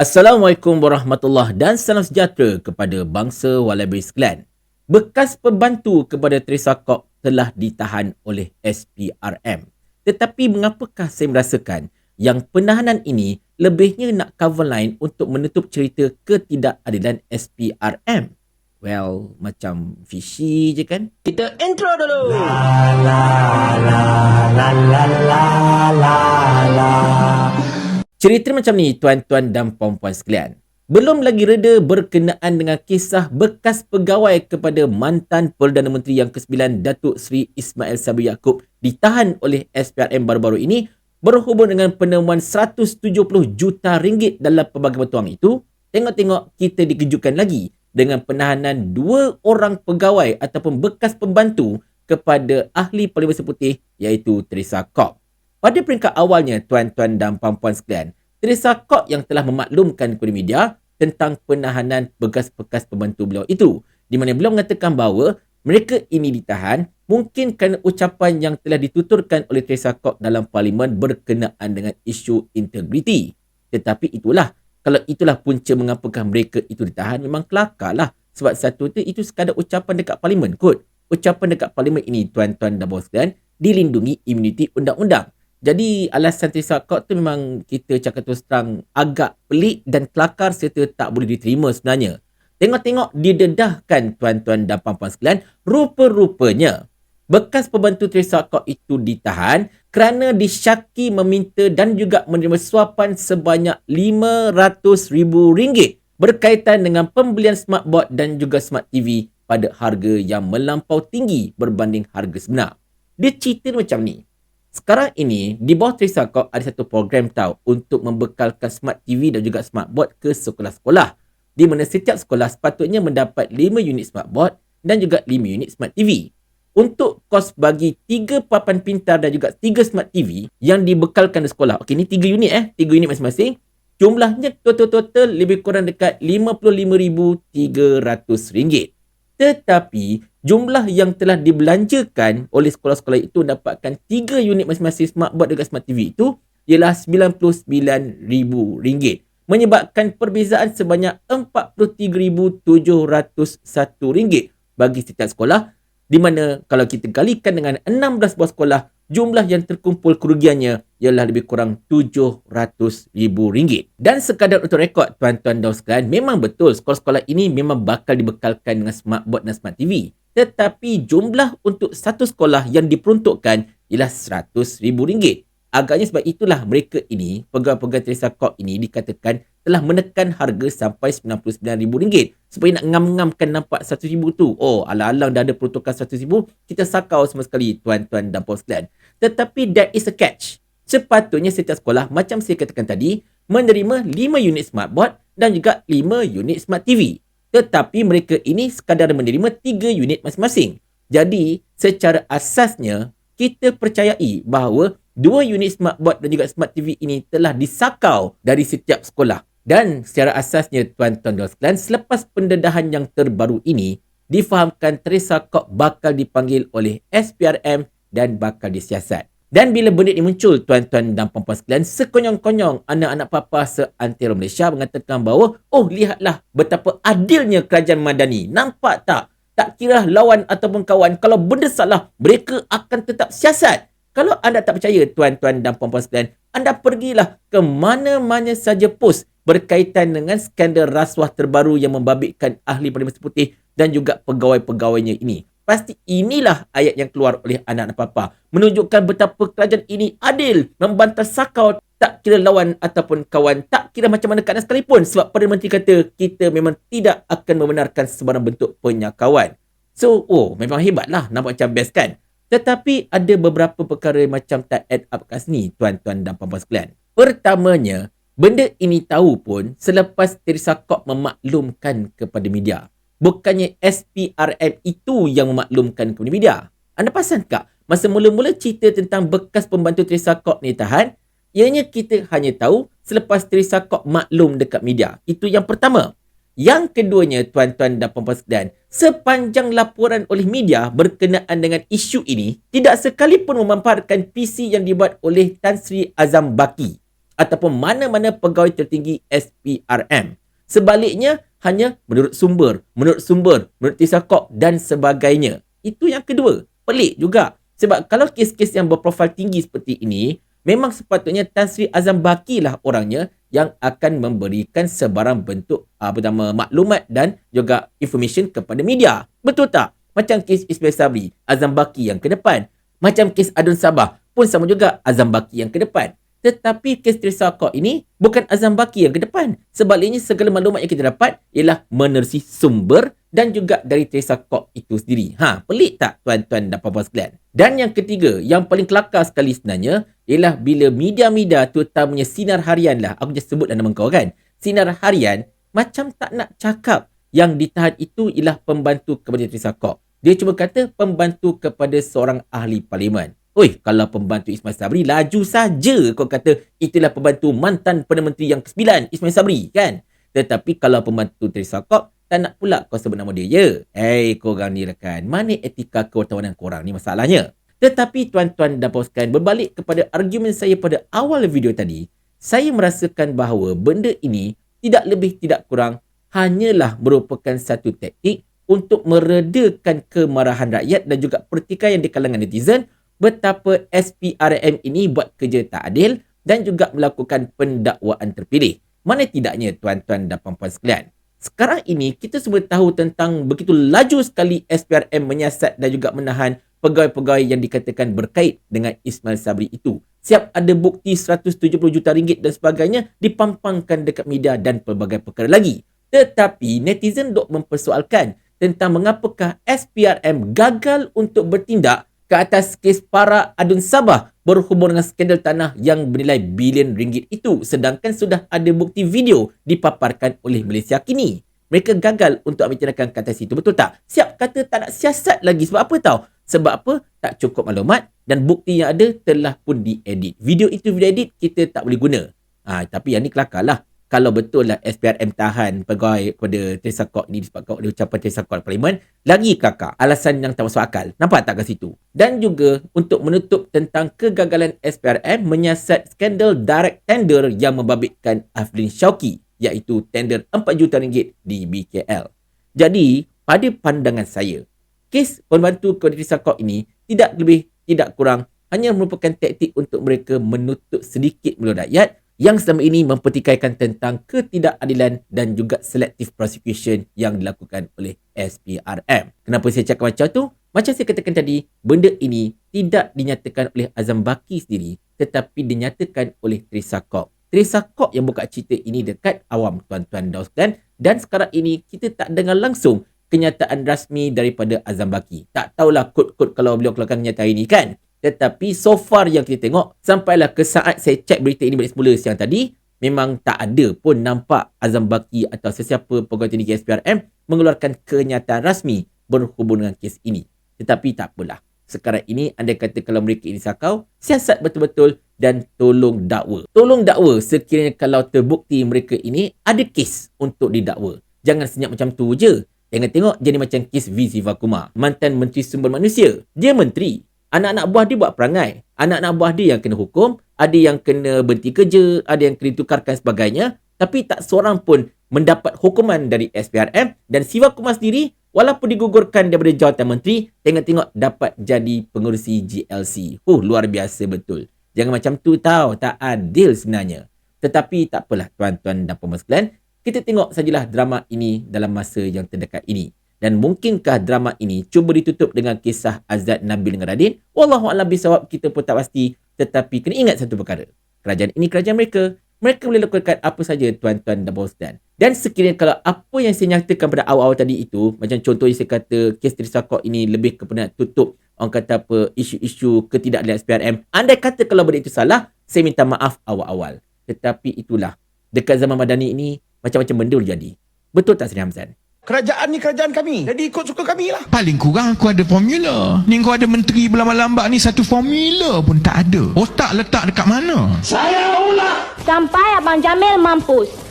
Assalamualaikum warahmatullahi dan salam sejahtera kepada bangsa Wallaby sekalian. Bekas pembantu kepada Teresa Kok telah ditahan oleh SPRM. Tetapi mengapakah saya merasakan yang penahanan ini lebihnya nak cover line untuk menutup cerita ketidakadilan SPRM? Well, macam fishy je kan? Kita intro dulu. Cerita macam ni tuan-tuan dan puan-puan sekalian. Belum lagi reda berkenaan dengan kisah bekas pegawai kepada mantan Perdana Menteri yang ke-9 Datuk Seri Ismail Sabri Yaakob ditahan oleh SPRM baru-baru ini berhubung dengan penemuan 170 juta ringgit dalam pelbagai petuang itu, tengok-tengok kita dikejutkan lagi dengan penahanan dua orang pegawai ataupun bekas pembantu kepada ahli Parlimen Seputih iaitu Teresa Kok. Pada peringkat awalnya, tuan-tuan dan puan-puan sekalian, Teresa Kok yang telah memaklumkan kepada media tentang penahanan bekas-bekas pembantu beliau itu. Di mana beliau mengatakan bahawa mereka ini ditahan mungkin kerana ucapan yang telah dituturkan oleh Teresa Kok dalam parlimen berkenaan dengan isu integriti. Tetapi itulah, kalau itulah punca mengapakah mereka itu ditahan, memang kelakarlah. Sebab satu itu, itu sekadar ucapan dekat parlimen kot. Ucapan dekat parlimen ini, tuan-tuan dan bos dilindungi imuniti undang-undang. Jadi alasan Teresa Kok tu memang kita cakap terus terang agak pelik dan kelakar serta tak boleh diterima sebenarnya. Tengok-tengok didedahkan tuan-tuan dan puan-puan sekalian, rupa-rupanya bekas pembantu Teresa Kok itu ditahan kerana disyaki meminta dan juga menerima suapan sebanyak RM500,000 berkaitan dengan pembelian smartboard dan juga smart TV pada harga yang melampau tinggi berbanding harga sebenar. Dia cerita macam ni. Sekarang ini, di bawah Teresa Kok ada satu program tau untuk membekalkan smart TV dan juga smart board ke sekolah-sekolah. Di mana setiap sekolah sepatutnya mendapat 5 unit smart board dan juga 5 unit smart TV. Untuk kos bagi 3 papan pintar dan juga 3 smart TV yang dibekalkan di sekolah. Okey, ni 3 unit eh. 3 unit masing-masing. Jumlahnya total-total lebih kurang dekat RM55,300. Tetapi jumlah yang telah dibelanjakan oleh sekolah-sekolah itu dapatkan 3 unit masing-masing smartboard dan smart TV itu ialah RM99,000. Menyebabkan perbezaan sebanyak RM43,701 bagi setiap sekolah di mana kalau kita kalikan dengan 16 buah sekolah jumlah yang terkumpul kerugiannya ialah lebih kurang RM700,000. Dan sekadar untuk rekod tuan-tuan dan sekalian, memang betul sekolah-sekolah ini memang bakal dibekalkan dengan smartboard dan smart TV. Tetapi jumlah untuk satu sekolah yang diperuntukkan ialah RM100,000. Agaknya sebab itulah mereka ini, pegawai-pegawai Teresa Kok ini dikatakan telah menekan harga sampai RM99,000 supaya nak ngam-ngamkan nampak RM100,000 tu. Oh, alang-alang dah ada peruntukan RM100,000, kita sakau semua sekali tuan-tuan dan puan sekalian. Tetapi there is a catch. Sepatutnya setiap sekolah, macam saya katakan tadi, menerima 5 unit smartboard dan juga 5 unit smart TV. Tetapi mereka ini sekadar menerima 3 unit masing-masing. Jadi, secara asasnya, kita percayai bahawa dua unit smartboard dan juga smart TV ini telah disakau dari setiap sekolah. Dan secara asasnya tuan-tuan dan sekalian, selepas pendedahan yang terbaru ini, difahamkan Teresa Kok bakal dipanggil oleh SPRM dan bakal disiasat. Dan bila benda ini muncul, tuan-tuan dan puan-puan sekalian, sekonyong-konyong anak-anak papa seantero Malaysia mengatakan bahawa, oh lihatlah betapa adilnya kerajaan Madani. Nampak tak? Tak kira lawan ataupun kawan, kalau benda salah, mereka akan tetap siasat. Kalau anda tak percaya tuan-tuan dan puan-puan sekalian, anda pergilah ke mana-mana saja post berkaitan dengan skandal rasuah terbaru yang membabitkan ahli Parlimen Seputih dan juga pegawai-pegawainya ini. Pasti inilah ayat yang keluar oleh anak-anak papa. Menunjukkan betapa kerajaan ini adil, membantah sakau tak kira lawan ataupun kawan, tak kira macam mana keadaan sekalipun. Sebab Perdana Menteri kata, kita memang tidak akan membenarkan sebarang bentuk penyakauan. So, oh, memang hebatlah. Nampak macam best kan? Tetapi ada beberapa perkara macam tak add up kat sini, tuan-tuan dan puan-puan sekalian. Pertamanya, benda ini tahu pun selepas Teresa Kok memaklumkan kepada media. Bukannya SPRM itu yang memaklumkan kepada media. Anda perasan tak? Masa mula-mula cerita tentang bekas pembantu Teresa Kok ni tahan, ianya kita hanya tahu selepas Teresa Kok maklum dekat media. Itu yang pertama. Yang keduanya, tuan-tuan dan puan-puan sekalian, sepanjang laporan oleh media berkenaan dengan isu ini, tidak sekalipun memanfaatkan PC yang dibuat oleh Tan Sri Azam Baki. ataupun mana-mana pegawai tertinggi SPRM. Sebaliknya, hanya menurut sumber, menurut sumber, menurut tisakok dan sebagainya. Itu yang kedua. Pelik juga. Sebab kalau kes-kes yang berprofil tinggi seperti ini, memang sepatutnya Tan Sri Azam Baki lah orangnya yang akan memberikan sebarang bentuk apa nama maklumat dan juga information kepada media. Betul tak? Macam kes Ismail Sabri, Azam Baki yang ke depan. Macam kes Adun Sabah pun sama juga Azam Baki yang ke depan. Tetapi kes Teresa Kok ini bukan Azam Baki yang ke depan. Sebaliknya segala maklumat yang kita dapat ialah menerusi sumber dan juga dari Teresa Kok itu sendiri. Ha, pelik tak tuan-tuan dan puan-puan sekalian? Dan yang ketiga, yang paling kelakar sekali sebenarnya ialah bila media-media terutamanya Sinar Harian lah. Aku just sebut nama kau kan. Sinar Harian macam tak nak cakap yang ditahan itu ialah pembantu kepada Teresa Kok. Dia cuma kata pembantu kepada seorang ahli parlimen. Oi, kalau pembantu Ismail Sabri laju saja kau kata itulah pembantu mantan Perdana Menteri yang ke-9 Ismail Sabri kan. Tetapi kalau pembantu Teresa Kok tak nak pula kau sebut nama dia ya. Hey, korang ni rekan. Mana etika kewartawanan korang ni masalahnya? Tetapi tuan-tuan dan puan berbalik kepada argumen saya pada awal video tadi, saya merasakan bahawa benda ini tidak lebih tidak kurang hanyalah merupakan satu taktik untuk meredakan kemarahan rakyat dan juga pertikaian di kalangan netizen betapa SPRM ini buat kerja tak adil dan juga melakukan pendakwaan terpilih. Mana tidaknya tuan-tuan dan puan-puan sekalian. Sekarang ini kita semua tahu tentang begitu laju sekali SPRM menyiasat dan juga menahan pegawai-pegawai yang dikatakan berkait dengan Ismail Sabri itu. Siap ada bukti 170 juta ringgit dan sebagainya dipampangkan dekat media dan pelbagai perkara lagi. Tetapi netizen dok mempersoalkan tentang mengapakah SPRM gagal untuk bertindak ke atas kes para adun Sabah berhubung dengan skandal tanah yang bernilai bilion ringgit itu sedangkan sudah ada bukti video dipaparkan oleh Malaysia kini. Mereka gagal untuk ambil tindakan ke atas itu. Betul tak? Siap kata tak nak siasat lagi. Sebab apa tahu? Sebab apa? Tak cukup maklumat dan bukti yang ada telah pun diedit. Video itu video edit kita tak boleh guna. Ha, tapi yang ni kelakar lah kalau betul lah SPRM tahan pegawai kepada Teresa Kok ni disebabkan oleh ucapan Teresa Kok Parlimen, lagi kakak alasan yang tak masuk akal. Nampak tak kat situ? Dan juga untuk menutup tentang kegagalan SPRM menyiasat skandal direct tender yang membabitkan Aflin Shauki iaitu tender 4 juta ringgit di BKL. Jadi, pada pandangan saya, kes pembantu kepada Teresa Kok ini tidak lebih tidak kurang hanya merupakan taktik untuk mereka menutup sedikit mulut rakyat yang selama ini mempertikaikan tentang ketidakadilan dan juga selective prosecution yang dilakukan oleh SPRM. Kenapa saya cakap macam tu? Macam saya katakan tadi, benda ini tidak dinyatakan oleh Azam Baki sendiri tetapi dinyatakan oleh Teresa Kok. Teresa Kok yang buka cerita ini dekat awam tuan-tuan dan sekarang ini kita tak dengar langsung kenyataan rasmi daripada Azam Baki. Tak tahulah kod-kod kalau beliau keluarkan kenyataan ini kan. Tetapi so far yang kita tengok sampailah ke saat saya cek berita ini balik semula siang tadi memang tak ada pun nampak Azam Baki atau sesiapa pegawai tinggi SPRM mengeluarkan kenyataan rasmi berhubung dengan kes ini. Tetapi tak apalah. Sekarang ini anda kata kalau mereka ini sakau, siasat betul-betul dan tolong dakwa. Tolong dakwa sekiranya kalau terbukti mereka ini ada kes untuk didakwa. Jangan senyap macam tu je. Jangan tengok jadi macam kes V. Sivakuma, mantan Menteri Sumber Manusia. Dia menteri, anak-anak buah dia buat perangai. Anak-anak buah dia yang kena hukum, ada yang kena berhenti kerja, ada yang kena ditukarkan sebagainya. Tapi tak seorang pun mendapat hukuman dari SPRM dan Siva Kumar sendiri walaupun digugurkan daripada jawatan menteri, tengok-tengok dapat jadi pengurusi GLC. Huh, luar biasa betul. Jangan macam tu tau, tak adil sebenarnya. Tetapi tak apalah tuan-tuan dan sekalian, kita tengok sajalah drama ini dalam masa yang terdekat ini. Dan mungkinkah drama ini cuba ditutup dengan kisah Azad Nabil dengan Radin? Wallahualam bisawab kita pun tak pasti. Tetapi kena ingat satu perkara. Kerajaan ini kerajaan mereka. Mereka boleh lakukan apa saja tuan-tuan dan bosdan. Dan sekiranya kalau apa yang saya nyatakan pada awal-awal tadi itu, macam contohnya saya kata kes Teresa Kok ini lebih kepada tutup orang kata apa isu-isu ketidakadilan SPRM. Anda kata kalau benda itu salah, saya minta maaf awal-awal. Tetapi itulah, dekat zaman Madani ini, macam-macam benda boleh jadi. Betul tak Sri Hamzan? Kerajaan ni kerajaan kami. Jadi ikut suka kami lah. Paling kurang aku ada formula. Ni kau ada menteri berlambak-lambak ni satu formula pun tak ada. Otak letak dekat mana? Saya ulang. Sampai Abang Jamil mampus.